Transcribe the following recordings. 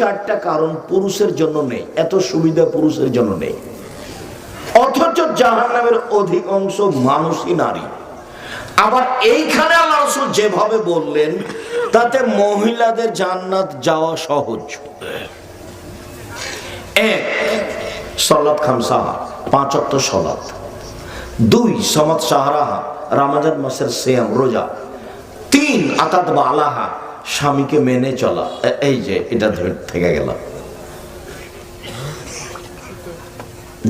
চারটা কারণ পুরুষের জন্য নেই। এত সুবিধা পুরুষের জন্য নেই। অথচ জাহান্নামের অধিকাংশ মানুষই নারী। আবার এইখানে আল্লাহ রসুল যেভাবে বললেন, তাতে মহিলাদের জান্নাত যাওয়া সহজ। এক সলাৎ খামসাহা, পাঁচ অক্ট সলাৎ দুই, সমাদ সাহারাহা, রামাজান মাসের সেম রোজা। তিন আতাত বা আলাহা স্বামীকে মেনে চলা। এই যে, এটা থেকে গেল।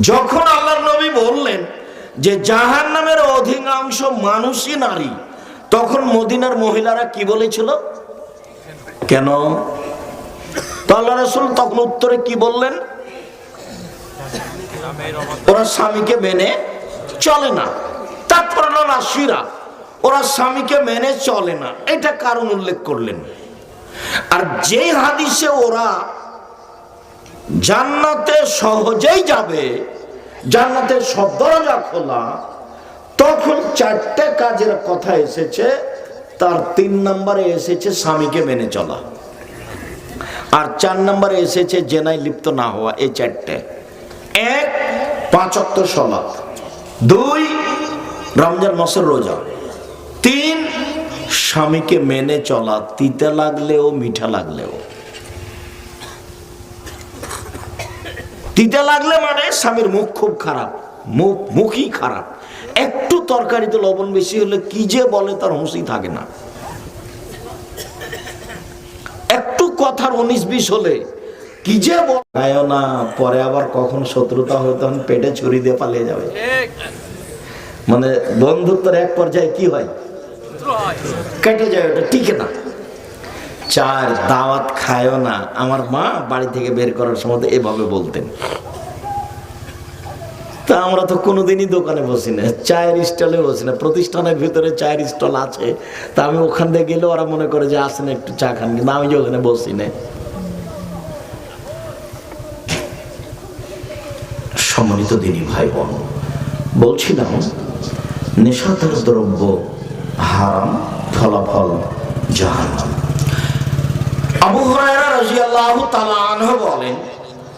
যখন আল্লাহ নবী বললেন যে জাহান নামের অধিকাংশ মানুষই নারী, তখন মদিনার মহিলারা কি বলেছিল? কেন? তো আল্লাহ রসুল তখন উত্তরে কি বললেন? ওরা স্বামীকে মেনে চলে না। তারপর না শিরা ওরা স্বামীকে মেনে চলে না। এটা কারণ উল্লেখ করলেন। আর যে হাদিসে ওরা জান্নাতে সহজেই যাবে জান্নাতের সব দরজা খোলা, তখন চারটে কাজের কথা এসেছে, তার তিন নম্বরে এসেছে স্বামীকে মেনে চলা। আর চার নম্বরে এসেছে জেনায় লিপ্ত না হওয়া, এই চারটে। এক, পাঁচ অক্ত সলাৎ। দুই, রমজান মাসের রোজা। স্বামীকে মেনে চলা তিতে লাগলেও মিঠা লাগলেও। তিতে লাগলে মানে স্বামীর মুখ খুব খারাপ মুখ মুখই খারাপ। একটু তরকারিতে লবণ বেশি হলে কি যে বলে তার হুঁসি থাকে না। একটু কথার উনিশ বিশ হলে কি যে বলায় না পরে আবার কখন শত্রুতা হয়ে তখন পেটে ছুরি দিয়ে পালিয়ে যাবে। মানে বন্ধুত্বের এক পর্যায়ে কি হয়? কেটে যায় ওটা, টিকে না। চার দাওয়াত খায়ও না। আমার মা বাড়ি থেকে বের করার সময় এভাবে বলতেন। তা আমরা তো কোনোদিনই দোকানে বসি না, চায়ের স্টলে বসি না। প্রতিষ্ঠানের ভিতরে চায়ের স্টল আছে। তা আমি ওখান থেকে গেলে ওরা মনে করে যে আসেন একটু চা খান, কিন্তু আমি যে ওখানে বসি না। সম্মানিত দিনী ভাই বোন বলছিলাম, নেশাদার দ্রব্য হারাম ফলাফল জাহান্নাম আবু বলেন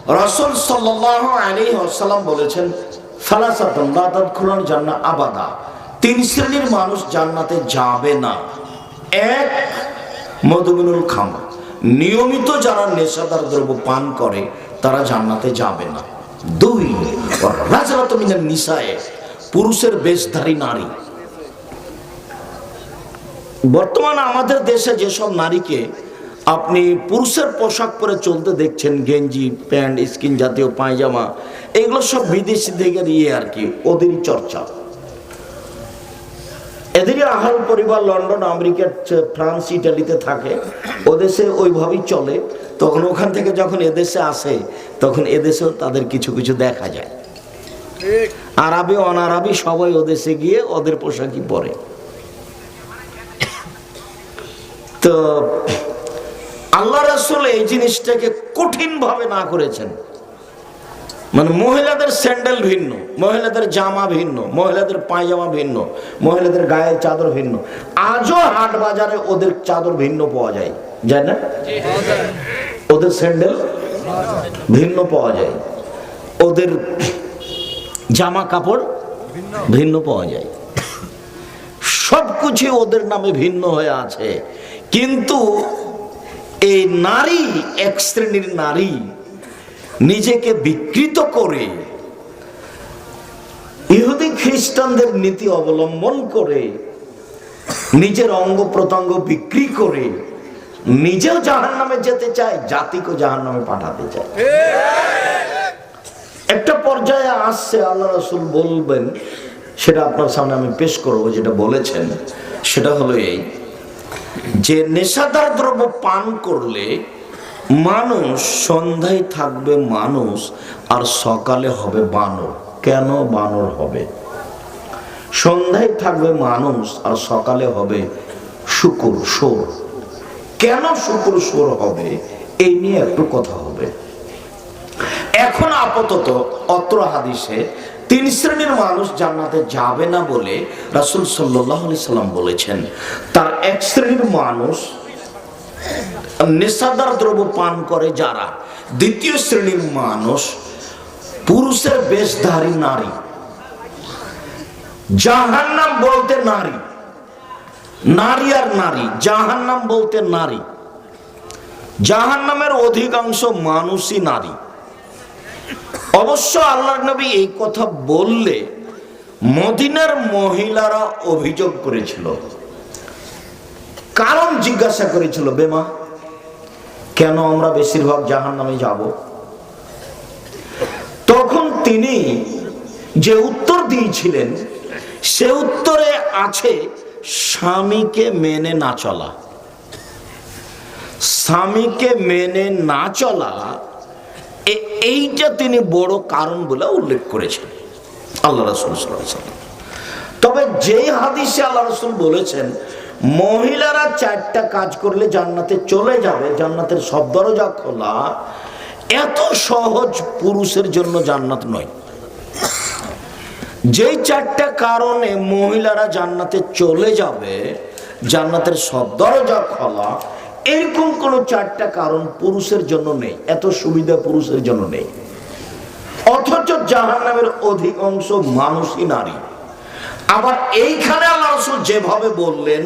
সাল্লাল্লাহু আলাইহি ওয়াসাল্লাম বলেছেন, সালাসাতুন লা তাদখুলুন আবাদা। তিন শ্রেণির মানুষ জান্নাতে যাবে না। এক, মধুমিনুল খামা। নিয়মিত যারা নেশাদার দ্রব্য পান করে, তারা জান্নাতে যাবে না। দুই রাজরাত মিনাল নিসায়ে। পুরুষের বেশধারী নারী। বর্তমানে আমাদের দেশে যেসব নারীকে আপনি পুরুষের পোশাক পরে চলতে দেখছেন গেঞ্জি প্যান্ট স্কিন জাতীয় পায়জামা এগুলো সব বিদেশি থেকে ইয়ে আর কি ওদেরই চর্চা। এদেরই আহার পরিবার লন্ডন আমেরিকা ফ্রান্স ইটালিতে থাকে ওদেশে ওইভাবেই চলে। তখন ওখান থেকে যখন এদেশে আসে তখন এদেশেও তাদের কিছু কিছু দেখা যায়। আরবি অনারবি সবাই ওদেশে গিয়ে ওদের পোশাকই পরে। তো আল্লাহ রাসূল এই জিনিসটাকে কঠিন ভাবে না করেছেন। মানে মহিলাদের স্যান্ডেল ভিন্ন, মহিলাদের জামা ভিন্ন, মহিলাদের পায়জামা ভিন্ন, মহিলাদের গায়ের চাদর ভিন্ন। আজও হাট বাজারে ওদের চাদর ভিন্ন পাওয়া যায় যায় না? ওদের স্যান্ডেল ভিন্ন পাওয়া যায়। ওদের জামা কাপড় ভিন্ন পাওয়া যায়। সবকিছু ওদের নামে ভিন্ন হয়ে আছে। কিন্তু এই নারী, এক শ্রেণির নারী নিজেকে বিকৃত করে ইহুদি খ্রিস্টানদের নীতি অবলম্বন করে, নিজের অঙ্গ প্রত্যঙ্গ বিক্রি করে নিজেও জাহান নামে যেতে চায়, জাতিকেও জাহান নামে পাঠাতে চায়। একটা পর্যায়ে আসছে, আল্লাহ রসুল বলবেন, সেটা আপনার সামনে আমি পেশ করব, যেটা বলেছেন, সেটা হলো এই যে নেশাদার দ্রব্য পান করলে মানুষ সন্ধ্যায় থাকবে মানুষ আর সকালে হবে বানর। কেন বানর হবে? সন্ধ্যায় থাকবে মানুষ আর সকালে হবে শুকুর সোর কেন শুকুর সোর হবে? এই নিয়ে একটু কথা হবে। এখন আপাতত অত্র হাদিসে তিন শ্রেণির মানুষ জান্নাতে যাবে না বলে রাসুল সাল্লাহ সাল্লাম বলেছেন। তার এক শ্রেণির মানুষ নেশাদার দ্রব্য পান করে যারা। দ্বিতীয় শ্রেণির মানুষ পুরুষের বেশধারী নারী। জাহান্নাম বলতে নারী। নারী আর নারী, জাহান্নাম বলতে নারী। জাহান্নামের অধিকাংশ মানুষই নারী। অবশ্য আল্লাহ নবী এই কথা বললে মদিনার মহিলারা অভিযোগ করেছিল। কারণ জিজ্ঞাসা করেছিল, বেমা, কেন আমরা বেশিরভাগ জাহান নামে যাব? তখন তিনি যে উত্তর দিয়েছিলেন, সে উত্তরে আছে, স্বামীকে মেনে না চলা। স্বামীকে মেনে না চলা এইটা তিনি বড় কারণ বলে উল্লেখ করেছেন। আল্লাহ রসুল তবে যে হাদিসে আল্লাহ রসুল বলেছেন মহিলারা চারটা কাজ করলে জান্নাতে চলে যাবে, জান্নাতের সব দরজা খোলা। এত সহজ পুরুষের জন্য জান্নাত নয়। যেই চারটা কারণে মহিলারা জান্নাতে চলে যাবে, জান্নাতের সব দরজা খোলা, এরকম কোন চারটা কারণ পুরুষের জন্য নেই, এত সুবিধা পুরুষের জন্য নেই। অথচ জাহান্নামের অধিকাংশ মানুষই নারী। আবার এইখানে আল্লাহ রসুল যেভাবে বললেন,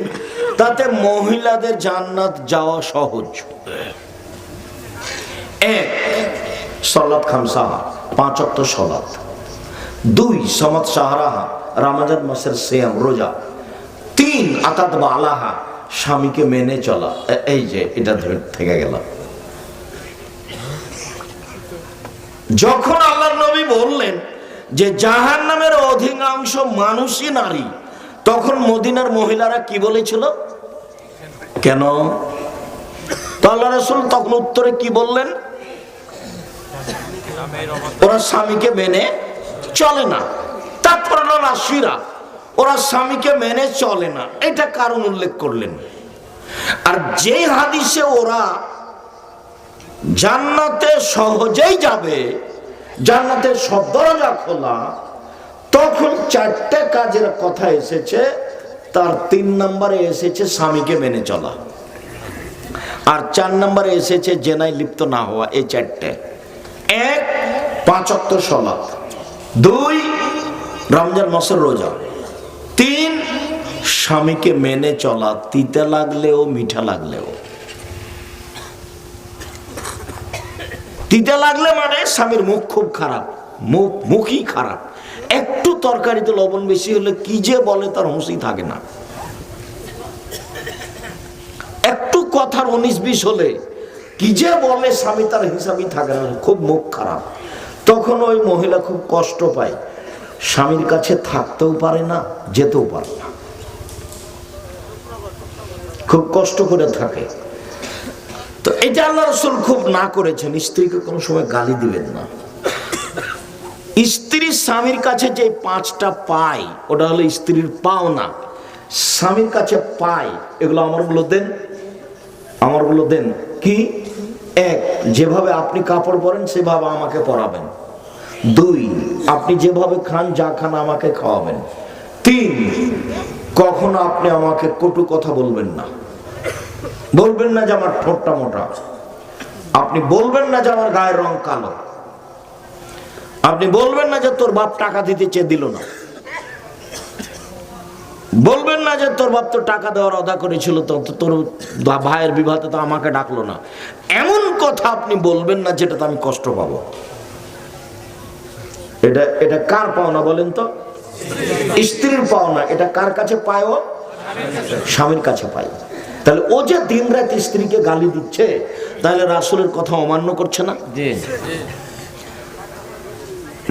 তাতে মহিলাদের জান্নাত যাওয়া সহজ। এক সলাৎ খামসাহা পাঁচ অক্ট সলাৎ দুই, সমাদ সাহারাহা, রামাজান মাসের সেয়াম, রোজা। তিন আতাত বা আলাহা, স্বামীকে মেনে চলা। এই যে, এটা থেকে গেল। যখন আল্লাহ নবী বললেন যে জাহান নামের অধিকাংশ মানুষই নারী। তখন মদিনার মহিলারা কি বলেছিল? কেন? তো রসুল তখন উত্তরে কি বললেন? ওরা স্বামীকে মেনে চলে না। তারপর রাশিরা ওরা স্বামীকে মেনে চলে না। এটা কারণ উল্লেখ করলেন। আর যে হাদিসে ওরা জান্নাতে সহজেই যাবে জান্নাতের সব দরজা খোলা, তখন চারটে কাজের কথা এসেছে, তার তিন নম্বরে এসেছে স্বামীকে মেনে চলা। আর চার নম্বরে এসেছে জেনায় লিপ্ত না হওয়া, এই চারটে। এক, পাঁচ অক্ত সলাপ দুই, রমজান মাসের রোজা। তিন, স্বামীকে মেনে চলা, তিতে লাগলেও, মিঠা লাগলেও। তিতে লাগলে মানে স্বামীর মুখ খুব খারাপ, মুখ, মুখই খারাপ। একটু তরকারিতে লবণ বেশি হলে কি যে বলে তার হুঁশি থাকে না। একটু কথার উনিশ বিশ হলে কি যে বলে স্বামী তার হিসাবই থাকে না, খুব মুখ খারাপ। তখন ওই মহিলা খুব কষ্ট পায়। স্বামীর কাছে থাকতেও পারে না, যেতেও পারে না। খুব কষ্ট করে থাকে। এটা আল্লাহ রসুল খুব না করেছেন, স্ত্রীকে কোনো সময় গালি দিবেন না। স্ত্রী স্বামীর কাছে যে পাঁচটা পায় ওটা হলো স্ত্রীর পাওনা। স্বামীর কাছে পায় এগুলো আমারগুলো দেন। আমারগুলো দেন। কি? এক, যেভাবে আপনি কাপড় পরেন, সেভাবে আমাকে পরাবেন। দুই, আপনি যেভাবে খান, যা খান আমাকে খাওয়াবেন। তিন, কখনো আপনি আমাকে কটু কথা বলবেন না। বলবেন না যে আমার ঠোঁটটা মোটা। আপনি বলবেন না যে আমার গায়ের রং কালো। আপনি বলবেন না যে তোর বাপ টাকা দিতে চেয়ে দিল না। বলবেন না যে তোর বাপ তো টাকা দেওয়ার অদা করেছিল, তো তোর ভাইয়ের বিবাহতে তো আমাকে ডাকলো না। এমন কথা আপনি বলবেন না যেটাতে আমি কষ্ট পাবো। এটা এটা কার পাওনা বলেন তো? স্ত্রীর পাওনা। এটা কার কাছে পায় ও স্বামীর কাছে পায় তাহলে ও যে দিন রাত স্ত্রীকে গালি দিচ্ছে তাহলে রাসুলের কথা অমান্য করছে না? জি।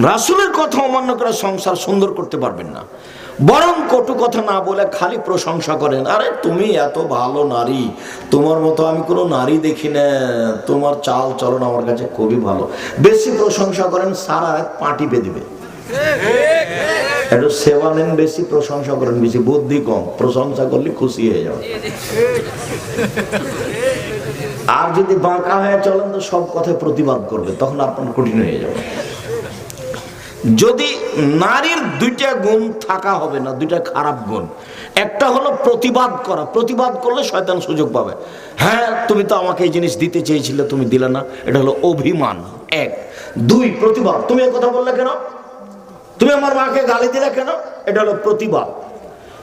রাসুলের কথা অমান্য করে সংসার সুন্দর করতে পারবেন না। বরং কটু কথা না বলে খালি প্রশংসা করেন আরে তুমি এত ভালো নারী তোমার মতো আমি কোনো নারী দেখি না তোমার চাল চলন আমার কাছে খুবই ভালো। বেশি প্রশংসা করেন সারা রাত পাটি পে দিবে। একটু সেবা নেন বেশি, প্রশংসা করেন বেশি, বুদ্ধি কম, প্রশংসা করলে খুশি হয়ে যাবে আর যদি বাঁকা হয়ে চলেন তো সব কথায় প্রতিবাদ করবে, তখন আপনার কঠিন হয়ে যাবে। যদি নারীর দুইটা গুণ থাকা হবে না, দুইটা খারাপ গুণ, একটা হলো প্রতিবাদ করা, প্রতিবাদ করলে শয়তান সুযোগ পাবে। হ্যাঁ তুমি তো আমাকে এই জিনিস দিতে চেয়েছিলে, তুমি দিলে না, এটা হলো অভিমান, এক। দুই, প্রতিবাদ। তুমি কথা বললে কেন? তুমি আমার মাকে গালি দিলে কেন? এটা হলো প্রতিবাদ।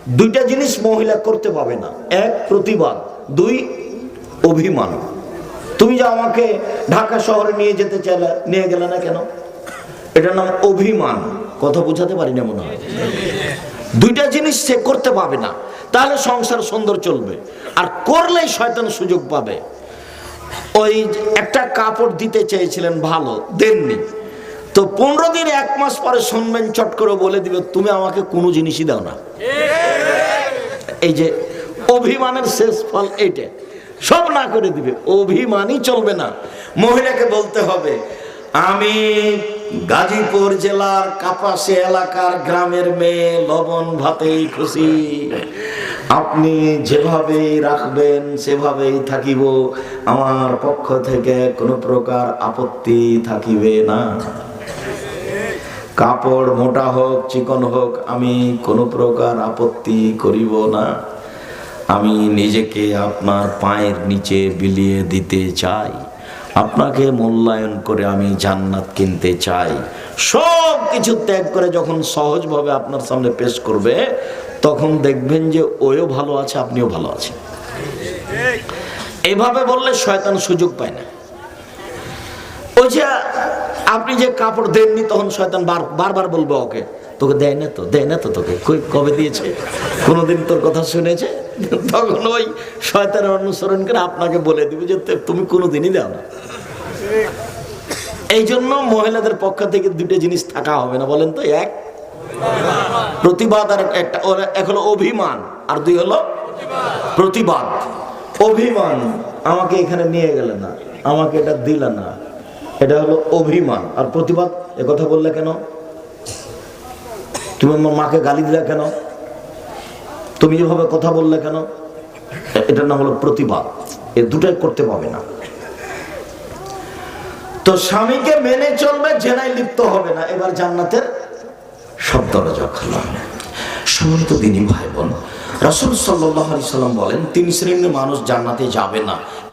দুইটা জিনিস মহিলা করতে পাবে না। এক, প্রতিবাদ। দুই, অভিমান। তুমি যে আমাকে ঢাকা শহরে নিয়ে যেতে চাইলে, নিয়ে গেলে না কেন? এটার নাম অভিমান। কথা বোঝাতে পারি না মনে হয়। দুইটা জিনিস সে করতে পাবে না। তাহলে সংসার সুন্দর চলবে। আর করলেই শয়তান সুযোগ পাবে। ওই একটা কাপড় দিতে চেয়েছিলেন ভালো, দেননি। তো পনেরো দিন, এক মাস পরে শুনবেন, চট করে বলে দিবে, তুমি আমাকে কোনো জিনিসই দাও না। এই যে অভিমানের শেষ ফল এইটা। সব না করে দিবে, অভিমানই চলবে না। মহিলাকে বলতে হবে, আমি গাজীপুর জেলার কাপাসে এলাকার গ্রামের মেয়ে লবণ ভাতেই খুশি। আপনি যেভাবেই রাখবেন, সেভাবেই থাকিব। আমার পক্ষ থেকে কোনো প্রকার আপত্তি থাকিবে না। কাপড় মোটা হোক, চিকন হোক, আমি কোনো প্রকার আপত্তি করিব না। আমি নিজেকে আপনার পায়ের নিচে বিলিয়ে দিতে চাই। আপনাকে মূল্যায়ন করে আমি জান্নাত কিনতে চাই। সব কিছু ত্যাগ করে যখন সহজভাবে আপনার সামনে পেশ করবে, তখন দেখবেন যে ওও ভালো আছে, আপনিও ভালো আছেন। এভাবে বললে শয়তান সুযোগ পায় না। ওই যে আপনি যে কাপড় দেননি, তখন শয়তান বার, বারবার বলব ওকে, তোকে দেয় না তো, দেয় না তো তোকে, কই, কবে দিয়েছে? কোনোদিন তোর কথা শুনেছে? তখন ওই শয়তানের অনুসরণ করে আপনাকে বলে দিবে যে তুমি কোনোদিনই দাও না। এই জন্য মহিলাদের পক্ষ থেকে দুটো জিনিস থাকা হবে না, বলেন তো, এক। প্রতিবাদ আর একটা এক হলো অভিমান, আর দুই হলো প্রতিবাদ। অভিমান, আমাকে এখানে নিয়ে গেলে না, আমাকে এটা দিলে না। এটা হলো অভিমান। আর প্রতিবাদ, এ কথা বললে কেন? তুমি আমার মাকে গালি দিলে কেন? তুমি যেভাবে কথা বললে কেন? এটার নাম হলো প্রতিবাদ। এ দুটাই করতে পাবে না। তো স্বামীকে মেনে চলবে, জেনায় লিপ্ত হবে না। এবার জান্নাতের সব দরজা খোলা। সম্মানিত দিনী ভাই বোন রাসুল সাল্লাহ সাল্লাম বলেন, তিন শ্রেণির মানুষ জান্নাতে যাবে না।